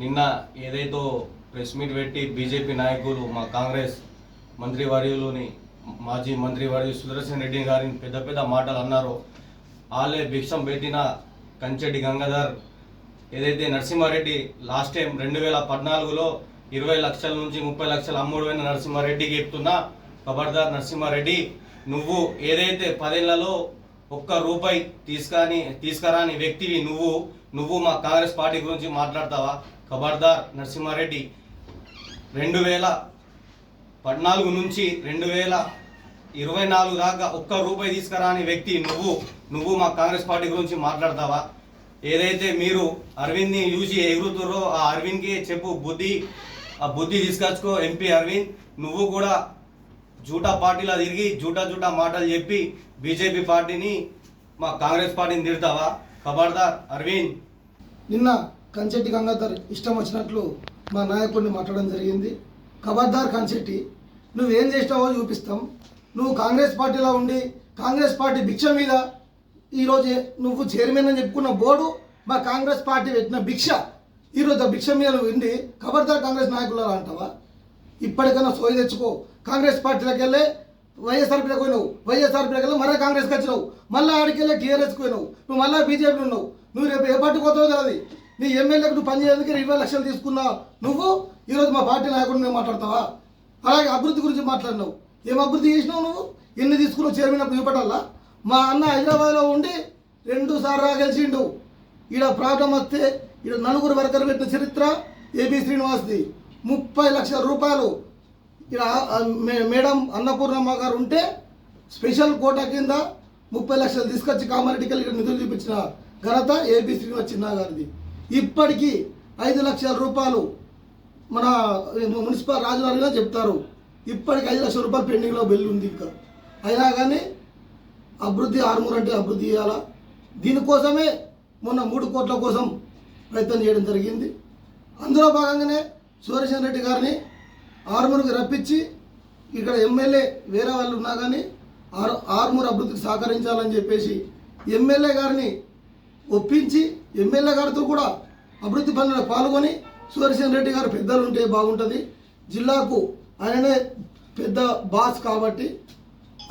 నిన్న ఏదైతే press meet పెట్టి బీజేపీ నాయకులు మా కాంగ్రెస్ మంత్రివర్యులుని మాజీ మంత్రివర్యు సుదర్శన్ రెడ్డి గారిని పెద్ద పెద్ద మాటలు అన్నారో. వాళ్ళే భిక్షం పెట్టిన కంచెటి గంగాధర్ ఏదైతే నరసింహారెడ్డి లాస్ట్ టైం రెండు వేల పద్నాలుగులో ఇరవై లక్షల నుంచి ముప్పై లక్షల అమ్ముడైన నరసింహారెడ్డికి చెప్తున్నా ఖబర్దార్ నరసింహారెడ్డి నువ్వు ఏదైతే పదేళ్ళలో ఒక్క రూపాయి తీసుకొని తీసుకురాని వ్యక్తివి నువ్వు నువ్వు మా కాంగ్రెస్ పార్టీ గురించి మాట్లాడతావా? ఖబర్దార్ నరసింహారెడ్డి. రెండు వేల పద్నాలుగు నుంచి రెండు వేల ఇరవై నాలుగు దాకా ఒక్క రూపాయి తీసుకురాని వ్యక్తి నువ్వు. నువ్వు మా కాంగ్రెస్ పార్టీ గురించి మాట్లాడతావా? ఏదైతే మీరు అరవింద్ని చూసి ఎగురుతుర్రో ఆ అరవింద్కి చెప్పు బుద్ధి. ఆ బుద్ధి తీసుకొచ్చుకో ఎంపీ అరవింద్. నువ్వు కూడా జూటా పార్టీలో తిరిగి జూటా జూటా మాటలు చెప్పి బీజేపీ పార్టీని మా కాంగ్రెస్ పార్టీని తిడతావా? ఖబర్దార్ అరవింద్. నిన్న కంచెట్టి గంగాధర్ ఇష్టం వచ్చినట్లు మా నాయకుడిని మాట్లాడడం జరిగింది. ఖబర్దార్ కంచెట్టి నువ్వేం చేసినావో చూపిస్తాం. నువ్వు కాంగ్రెస్ పార్టీలో ఉండి కాంగ్రెస్ పార్టీ భిక్ష మీద ఈరోజు నువ్వు చైర్మన్ అని చెప్పుకున్న బోర్డు మా కాంగ్రెస్ పార్టీ పెట్టిన భిక్ష. ఈరోజు ఆ భిక్ష మీద నువ్వు ఉండి ఖబర్దార్ కాంగ్రెస్ నాయకులు అంటావా? ఇప్పటికైనా సోయి తెచ్చుకో. కాంగ్రెస్ పార్టీలోకి వెళ్ళి వైఎస్ఆర్పీలోకి పోయినావు. వైఎస్ఆర్పీలోకి వెళ్ళి మళ్ళీ కాంగ్రెస్కి వచ్చినావు. మళ్ళీ ఆడికి వెళ్ళి టీఆర్ఎస్కి పోయినావు. నువ్వు మళ్ళీ బీజేపీ ఉన్నావు. నువ్వు రేపు ఏ పార్టీకి పోతావో తెలియదు నీ ఎమ్మెల్యేకు నువ్వు పనిచేయడానికి ఇరవై లక్షలు తీసుకున్నావు నువ్వు ఈరోజు మా పార్టీ నాయకుడు మేము మాట్లాడతావా? అలాగే అభివృద్ధి గురించి మాట్లాడినావు. ఏం అభివృద్ధి చేసినావు నువ్వు? ఎన్ని తీసుకున్నావు? చైర్మన్ అప్పుడు చూపెట్టాలా? మా అన్న హైదరాబాద్లో ఉండి రెండు సార్లు గెలిచిండు. ఈడ ప్రాబ్లం వస్తే ఈడ నలుగురు వర్కర్ పెట్టిన చరిత్ర ఏబి శ్రీనివాస్ది. ముప్పై లక్షల రూపాయలు. ఇక్కడ మే- మేడం అన్నపూర్ణమ్మ గారు ఉంటే స్పెషల్ కోటా కింద ముప్పై లక్షలు తీసుకొచ్చి కామారెడ్డికి వెళ్ళి ఇక్కడ నిధులు చూపించిన ఘనత ఏపీ శ్రీనివాస్ చిన్న గారిది ఇప్పటికీ ఐదు లక్షల రూపాయలు మన మున్సిపల్ రాజధానిగా చెప్తారు. ఇప్పటికి ఐదు లక్షల రూపాయలు పెండింగ్లో బిల్లు ఉంది ఇంకా. అయినా కానీ అభివృద్ధి ఆర్మూర్ అంటే అభివృద్ధి చేయాలా? దీనికోసమే మొన్న మూడు కోట్ల కోసం ప్రయత్నం చేయడం జరిగింది. అందులో భాగంగానే సుదర్శన్ రెడ్డి గారిని ఆర్మూర్కి రప్పించి ఇక్కడ ఎమ్మెల్యే వేరే వాళ్ళు ఉన్నా కానీ ఆర్ ఆర్మూర్ అభివృద్ధికి సహకరించాలని చెప్పేసి ఎమ్మెల్యే గారిని ఒప్పించి ఎమ్మెల్యే గారితో కూడా అభివృద్ధి పనుల్లో పాల్గొని సుదర్శన్ రెడ్డి గారు పెద్దలు ఉంటే బాగుంటుంది. జిల్లాకు ఆయననే పెద్ద బాస్ కాబట్టి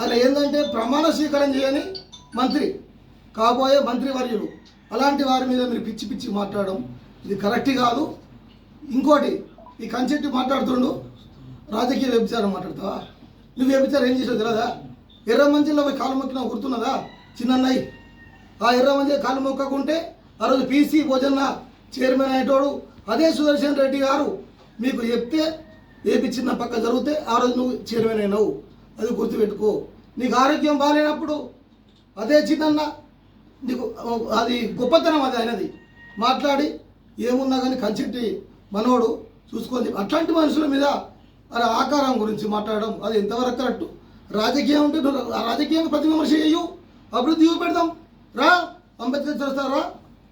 అలా ఏంటంటే ప్రమాణ స్వీకారం చేయని మంత్రి కాబోయే మంత్రి వర్యులు. అలాంటి వారి మీద మీరు పిచ్చి పిచ్చి మాట్లాడడం ఇది కరెక్ట్ కాదు. ఇంకోటి ఈ కంచెట్టి మాట్లాడుతుండు రాజకీయ వ్యభిచారం మాట్లాడతావా? నువ్వు వ్యభిచారం ఏం చేసావు తెలియదా ఎర్ర మంచిలో పోయి కాలు మొక్కిన గుర్తున్నదా? చిన్నన్నయ్య ఆ ఎర్ర మంచి కాలు మొక్కకుంటే ఆ రోజు పీసీ భోజన చైర్మన్ అయ్యేటోడు అదే సుదర్శన్ రెడ్డి గారు. మీకు చెప్తే ఏపీ చిన్న పక్క జరిగితే ఆ రోజు నువ్వు చైర్మన్ అయినావు. అది గుర్తుపెట్టుకో. నీకు ఆరోగ్యం బాగాలేనప్పుడు అదే చిన్న నీకు అది గొప్పతనం అది ఆయనది. మాట్లాడి ఏమున్నా కానీ కంచెట్టి మనోడు చూసుకొని అట్లాంటి మనుషుల మీద అరే ఆకారం గురించి మాట్లాడడం అది ఎంతవరకు కరెక్ట్? రాజకీయం ఉంటే నువ్వు ఆ రాజకీయంగా ప్రతి విమర్శ చేయు అభివృద్ధి చూపెడదాం. రా. అంబేద్కర్ చేస్తారా?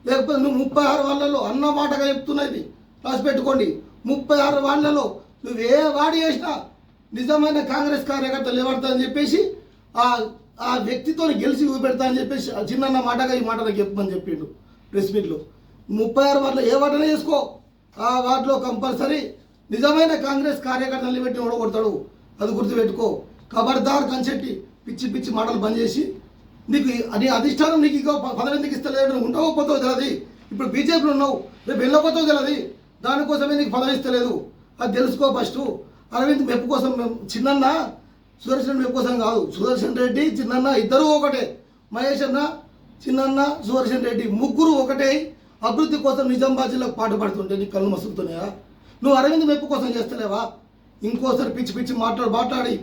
లేకపోతే నువ్వు ముప్పై ఆరు వాళ్ళలో అన్న మాటగా చెప్తున్నది. రాసి పెట్టుకోండి. ముప్పై ఆరు వాళ్ళలో నువ్వు ఏ వాడి చేసినా నిజమైన కాంగ్రెస్ కార్యకర్త ఎవడతా అని చెప్పేసి ఆ ఆ వ్యక్తితో గెలిచి చూపెడతా అని చెప్పేసి ఆ చిన్న మాటగా ఈ మాట నాకు చెప్పమని చెప్పిండు ప్రెస్ మీట్లో. ముప్పై ఆరు వాటిలో ఏ వాటనే చేసుకో. ఆ వాటిలో కంపల్సరీ నిజమైన కాంగ్రెస్ కార్యకర్తలు పెట్టి ఓడగొడతాడు. అది గుర్తుపెట్టుకో. ఖబర్దార్ కంచెట్టి పిచ్చి పిచ్చి మాటలు బంద్ చేసి నీకు అది అధిష్టానం నీకు ఇంకో ప- పదవి ఎందుకు ఇస్తలేదు? నువ్వు ఉండవో పోతావు తెలియదు ఇప్పుడు బీజేపీలో ఉన్నావు. రేపు వెళ్ళకపోతావు తెలియదు దానికోసమే నీకు పదవి ఇస్తలేదు. అది తెలుసుకో ఫస్ట్. అరవింద్ మెప్పు కోసం మేము- చిన్నన్న సుదర్శన్ మెప్పు కోసం కాదు. సుదర్శన్ రెడ్డి చిన్నన్న ఇద్దరు ఒకటే. మహేష్ అన్న చిన్నన్న సుదర్శన్ రెడ్డి ముగ్గురు ఒకటే. అభివృద్ధి కోసం నిజామాబాద్ జిల్లాకు పాటు పడుతుంటే కళ్ళు మసులుతున్నాయా? నువ్వు అరవింద్ మెప్పు కోసం చేస్తలేవా? ఇంకోసారి పిచ్చి పిచ్చి మాట్లాడి మాట్లాడి.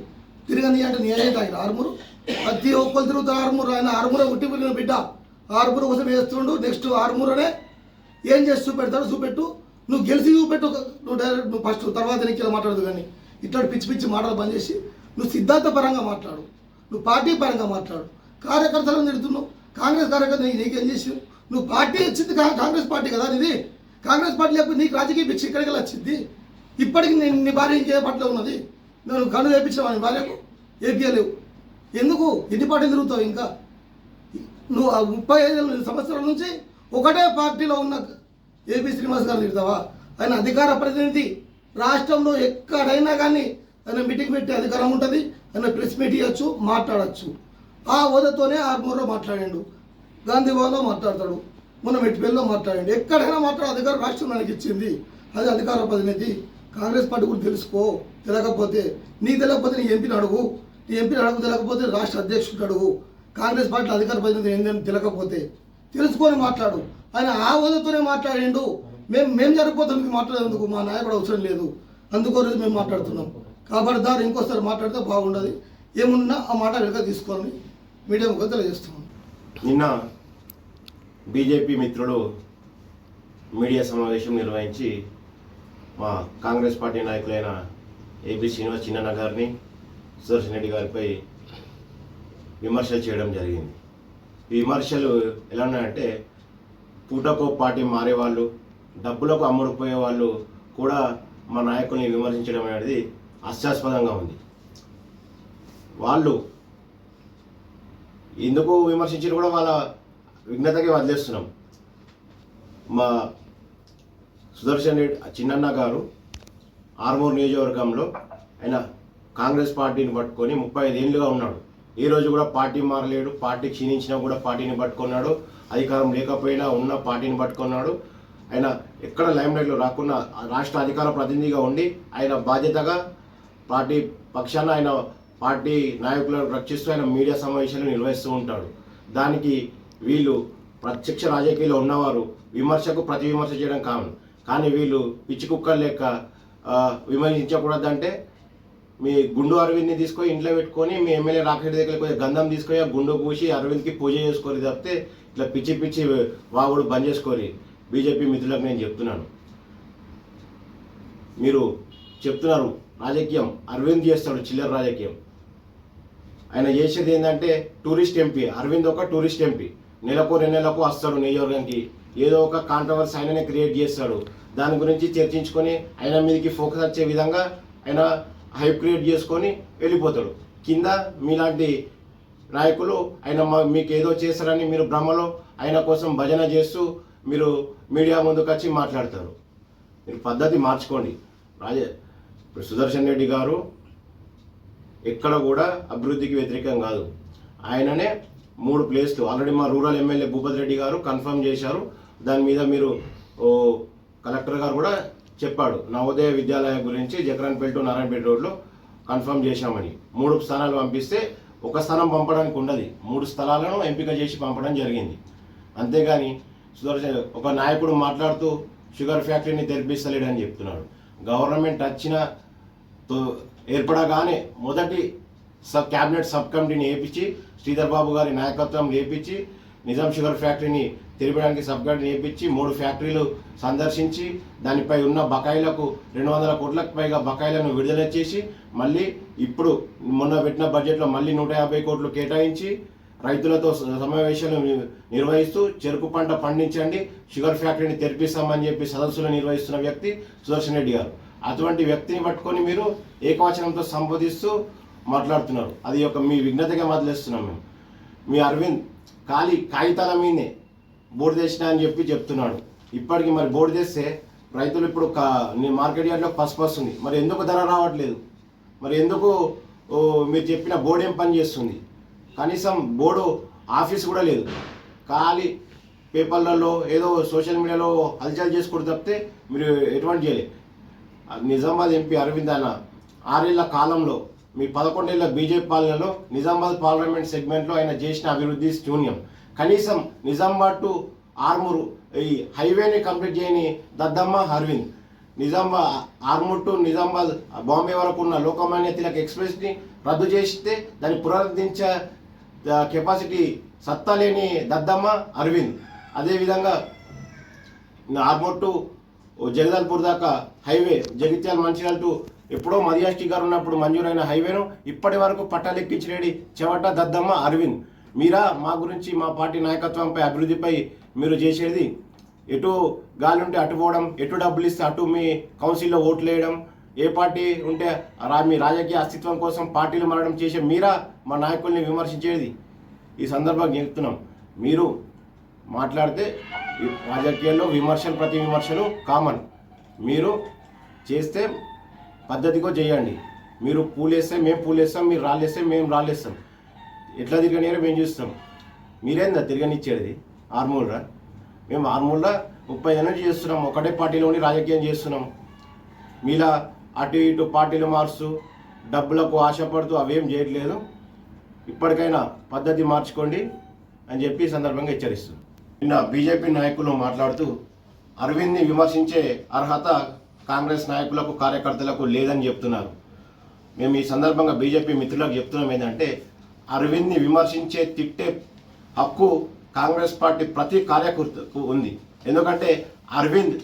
తిరగని అంటే నేనే తాగిన ఆరుమూరు? ప్రతి ఒక్కరు తిరుగుతారు ఆరుమూర ఆయన ఆరుమూర ఉట్టి పిల్లిన బిడ్డ. ఆరుమూర కోసం వేస్తుండు నెక్స్ట్ ఆరుమూరనే ఏం చేసి చూపెడతాడు చూపెట్టు. నువ్వు గెలిచి చూపెట్టు. నువ్వు డైరెక్ట్ నువ్వు ఫస్ట్ తర్వాత నీకు మాట్లాడదు కానీ. ఇట్లాంటి పిచ్చి పిచ్చి మాటలు పనిచేసి నువ్వు సిద్ధాంత పరంగా మాట్లాడు. నువ్వు పార్టీ పరంగా మాట్లాడు. కార్యకర్తలను తిడుతున్నావు. కాంగ్రెస్ కార్యకర్త నీకు నీకేం చేసి నువ్వు పార్టీ వచ్చింది కాంగ్రెస్ పార్టీ కదా ఇది కాంగ్రెస్ పార్టీ లేకపోతే నీకు రాజకీయ పిచ్చి ఇక్కడికి వచ్చింది? ఇప్పటికి నీ నీ భార్య ఇంకే పట్ల ఉన్నది. నేను కన్ను వేయించావా నీ భార్యకు ఏపీయలేవు ఎందుకు? ఎన్ని పార్టీలు తిరుగుతావు ఇంకా? నువ్వు ఆ ముప్పై ఐదు సంవత్సరాల నుంచి ఒకటే పార్టీలో ఉన్న ఏపీ శ్రీనివాస్ గారు తిడతావా? ఆయన అధికార ప్రతినిధి. రాష్ట్రంలో ఎక్కడైనా కానీ ఆయన మీటింగ్ పెట్టే అధికారం ఉంటుంది. ఆయన ప్రెస్ మీట్ ఇవ్వచ్చు మాట్లాడచ్చు. ఆ హోదాతోనే ఆర్మూర్లో మాట్లాడాడు. గాంధీభవన్లో మాట్లాడతాడు. మొన్న మెట్టిపల్లిలో మాట్లాడండి. ఎక్కడైనా మాట్లాడే అధికారం రాష్ట్రం మనకి ఇచ్చింది. అది అధికార ప్రతినిధి. కాంగ్రెస్ పార్టీ కూడా తెలుసుకో. తెలియకపోతే నీ తెలియకపోతే నీ ఎంపీని అడుగు. ఎంపీని అడుగు తెలియకపోతే రాష్ట్ర అధ్యక్షుడు అడుగు కాంగ్రెస్ పార్టీ అధికార ప్రతినిధి ఏంటని తెలియకపోతే తెలుసుకొని మాట్లాడు. ఆయన ఆ హోదాతోనే మాట్లాడిండు. మేము మేము జరిగిపోతాం మీకు మాట్లాడేందుకు మా నాయకుడు అవసరం లేదు. అందుకోసం మేము మాట్లాడుతున్నాం. కాబట్టి దాని ఇంకోసారి మాట్లాడితే బాగుండదు. ఏమున్నా ఆ మాట వెనుక తీసుకోవాలని మీడియా ముఖం తెలియజేస్తున్నాం. నిన్న బీజేపీ మిత్రుడు మీడియా సమావేశం నిర్వహించి మా కాంగ్రెస్ పార్టీ నాయకులైన ఏపీ శ్రీనివాస్ చిన్నన్న గారిని సుదర్శన్ రెడ్డి గారిపై విమర్శలు చేయడం జరిగింది. ఈ విమర్శలు ఎలా ఉన్నాయంటే పూటకో పార్టీ మారేవాళ్ళు డబ్బులకు అమ్ముడుపోయే వాళ్ళు కూడా మా నాయకుల్ని విమర్శించడం అనేది హాస్యాస్పదంగా ఉంది. వాళ్ళు ఎందుకు విమర్శించారు కూడా వాళ్ళ విఘ్నతకి వదిలేస్తున్నాం. మా సుదర్శన్ రెడ్డి చిన్నన్న గారు ఆర్మూర్ నియోజకవర్గంలో ఆయన కాంగ్రెస్ పార్టీని పట్టుకొని ముప్పై ఐదేళ్ళుగా ఉన్నాడు. ఈ రోజు కూడా పార్టీ మారలేడు పార్టీ క్షీణించినా కూడా పార్టీని పట్టుకున్నాడు అధికారం లేకపోయినా ఉన్న పార్టీని పట్టుకున్నాడు. ఆయన ఎక్కడ లైమ్లైట్లో రాకుండా రాష్ట్ర అధికార ప్రతినిధిగా ఉండి ఆయన బాధ్యతగా పార్టీ పక్షాన ఆయన పార్టీ నాయకులను రక్షిస్తూ ఆయన మీడియా సమావేశాలు నిర్వహిస్తూ ఉంటాడు. దానికి వీళ్ళు ప్రత్యక్ష రాజకీయాల్లో ఉన్నవారు విమర్శకు ప్రతి విమర్శ చేయడం కామన్ కానీ వీళ్ళు పిచ్చి కుక్కలు లెక్క విమర్శించకూడదంటే మీ గుండు అరవింద్ని తీసుకొని ఇంట్లో పెట్టుకొని మీ ఎమ్మెల్యే రాకెట్ దగ్గర కొంచెం గంధం తీసుకొని ఆ గుండు పూసి అరవింద్కి పూజ చేసుకొని తప్పితే ఇట్లా పిచ్చి పిచ్చి వాగుడు బంద్ చేసుకొని బీజేపీ మిత్రులకు నేను చెప్తున్నాను. మీరు చెప్తున్నారు రాజకీయం. అరవింద్ చేస్తాడు చిల్లర రాజకీయం. ఆయన చేసేది ఏంటంటే టూరిస్ట్ ఎంపీ. అరవింద్ ఒక టూరిస్ట్ ఎంపీ. నెలకు రెండు నెలలకు వస్తాడు నియోజకవర్గానికి. ఏదో ఒక కాంట్రవర్సీ ఆయననే క్రియేట్ చేస్తాడు. దాని గురించి చర్చించుకొని ఆయన మీదకి ఫోకస్ వచ్చే విధంగా ఆయన హైప్ క్రియేట్ చేసుకొని వెళ్ళిపోతాడు. కింద మీలాంటి నాయకులు ఆయన మా- మీకు ఏదో చేస్తారని మీరు భ్రమలో ఆయన కోసం భజన చేస్తూ మీరు మీడియా ముందుకు వచ్చి మాట్లాడతారు. మీరు పద్ధతి మార్చుకోండి. రాజే ఇప్పుడు సుదర్శన్ రెడ్డి గారు ఎక్కడ కూడా అభివృద్ధికి వ్యతిరేకం కాదు. ఆయననే మూడు ప్లేస్లు ఆల్రెడీ మా రూరల్ ఎమ్మెల్యే భూపతి రెడ్డి గారు కన్ఫర్మ్ చేశారు. దాని మీద మీరు ఓ కలెక్టర్ గారు కూడా చెప్పాడు నవోదయ విద్యాలయం గురించి జకరాన్పేట టు నారాయణపేట రోడ్లో కన్ఫర్మ్ చేశామని. మూడు స్థానాలు పంపిస్తే ఒక స్థానం పంపడానికి ఉండదు. మూడు స్థలాలను ఎంపిక చేసి పంపడం జరిగింది. అంతేగాని సుదర్శన్ ఒక నాయకుడు మాట్లాడుతూ షుగర్ ఫ్యాక్టరీని తెరిపిస్తలేడని చెప్తున్నాడు. గవర్నమెంట్ వచ్చిన ఏర్పడగానే మొదటి సబ్ క్యాబినెట్ సబ్ కమిటీని వేపించి శ్రీధర్ బాబు గారి నాయకత్వం లేపించి నిజాం షుగర్ ఫ్యాక్టరీని తెలిపడానికి సబ్ నేర్పించి మూడు ఫ్యాక్టరీలు సందర్శించి దానిపై ఉన్న బకాయిలకు రెండు వందల కోట్లకు పైగా బకాయిలను విడుదల చేసి మళ్ళీ ఇప్పుడు మొన్న పెట్టిన బడ్జెట్లో మళ్ళీ నూట యాభై కోట్లు కేటాయించి రైతులతో స- సమావేశాలు నిర్వహిస్తూ చెరుకు పంట పండించండి షుగర్ ఫ్యాక్టరీని తెరిపిస్తామని చెప్పి సదస్సులు నిర్వహిస్తున్న వ్యక్తి సుదర్శన్ రెడ్డి గారు. అటువంటి వ్యక్తిని పట్టుకొని మీరు ఏకవచనంతో సంబోధిస్తూ మాట్లాడుతున్నారు. అది ఒక మీ విఘ్నతగా వదిలేస్తున్నాం మేము. మీ అరవింద్ ఖాళీ కాగితాల మీదే బోర్డు తెచ్చినా అని చెప్పి చెప్తున్నాడు. ఇప్పటికి మరి బోర్డు తెస్తే రైతులు ఇప్పుడు కా- నీ మార్కెట్ యార్డ్లో పసుపు వస్తుంది. మరి ఎందుకు ధర రావట్లేదు? మరి ఎందుకు మీరు చెప్పిన బోర్డు ఏం పని చేస్తుంది? కనీసం బోర్డు ఆఫీస్ కూడా లేదు. ఖాళీ పేపర్లలో ఏదో సోషల్ మీడియాలో హల్చల్ చేసుకుంటూ తప్పితే మీరు ఎటువంటి చేయలేదు నిజామాబాద్ ఎంపీ అరవింద్ అన్న ఆరేళ్ళ కాలంలో మీ పదకొండేళ్ళ బీజేపీ పాలనలో నిజామాబాద్ పార్లమెంట్ సెగ్మెంట్లో ఆయన చేసిన అభివృద్ధి శూన్యం. కనీసం నిజామాబాద్ టు ఆర్మూరు ఈ హైవేని కంప్లీట్ చేయని దద్దమ్మ అరవింద్. నిజామాబాద్ ఆర్మూర్ టు నిజామాబాద్ బాంబే వరకు ఉన్న లోకమాన్య తిలక్ ఎక్స్ప్రెస్ని రద్దు చేస్తే దాన్ని పునరుద్ధరించే కెపాసిటీ సత్తా లేని దద్దమ్మ అరవింద్. అదేవిధంగా ఆర్మూర్ టు జగదల్పూర్ దాకా హైవే జగిత్యాల మంచిర్యాల టు ఎప్పుడో మదియాష్టి గారు ఉన్నప్పుడు మంజూరైన హైవేను ఇప్పటి వరకు పట్టాలెక్కించినడి చెవట దద్దమ్మ అరవింద్. మీరా మా గురించి మా పార్టీ నాయకత్వంపై అభివృద్ధిపై మీరు చేసేది? ఎటు గాలి ఉంటే అటు పోవడం ఎటు డబ్బులు ఇస్తే అటు మీ కౌన్సిల్లో ఓట్లు వేయడం ఏ పార్టీ ఉంటే రా మీ రాజకీయ అస్తిత్వం కోసం పార్టీలు మారడం చేసే మీరా మా నాయకుల్ని విమర్శించేది? ఈ సందర్భంగా చెప్తున్నాం. మీరు మాట్లాడితే రాజకీయాల్లో విమర్శలు ప్రతి విమర్శలు కామన్. మీరు చేస్తే పద్ధతిగా చేయండి. మీరు పూలేస్తే మేము పూలేస్తాం మీరు రాళ్ళేస్తే మేము రాళ్ళేస్తాం ఎట్లా తిరగనియారో మేము చూస్తాం. మీరేందా తిరగనిచ్చేది? ఆర్మూల్రా? మేము ఆర్మూల్లా ముప్పై ఏళ్ళ నుంచి చేస్తున్నాం. ఒకటే పార్టీలో ఉండి రాజకీయం చేస్తున్నాం. మీలా అటు ఇటు పార్టీలు మారుస్తూ డబ్బులకు ఆశపడుతూ అవేం చేయట్లేదు. ఇప్పటికైనా పద్ధతి మార్చుకోండి అని చెప్పి సందర్భంగా హెచ్చరిస్తుంది నిన్న బీజేపీ నాయకులు మాట్లాడుతూ అరవింద్ని విమర్శించే అర్హత కాంగ్రెస్ నాయకులకు కార్యకర్తలకు లేదని చెప్తున్నారు. మేము ఈ సందర్భంగా బీజేపీ మిత్రులకు చెప్తున్నాం ఏంటంటే అరవింద్ని విమర్శించే తిట్టే హక్కు కాంగ్రెస్ పార్టీ ప్రతి కార్యకర్తకు ఉంది. ఎందుకంటే అరవింద్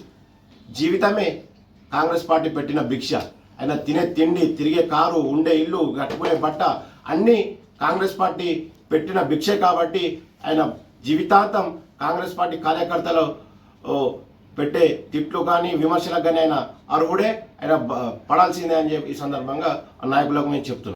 జీవితమే కాంగ్రెస్ పార్టీ పెట్టిన భిక్ష. ఆయన తినే తిండి తిరిగే కారు ఉండే ఇల్లు కట్టుకునే బట్ట అన్నీ కాంగ్రెస్ పార్టీ పెట్టిన భిక్షే కాబట్టి ఆయన జీవితాంతం కాంగ్రెస్ పార్టీ కార్యకర్తలు పెట్టే తిట్లు కానీ విమర్శలకు కానీ ఆయన అర్హుడే. ఆయన పడాల్సిందే అని చెప్పి ఈ సందర్భంగా ఆ నాయకులకు నేను చెప్తున్నాను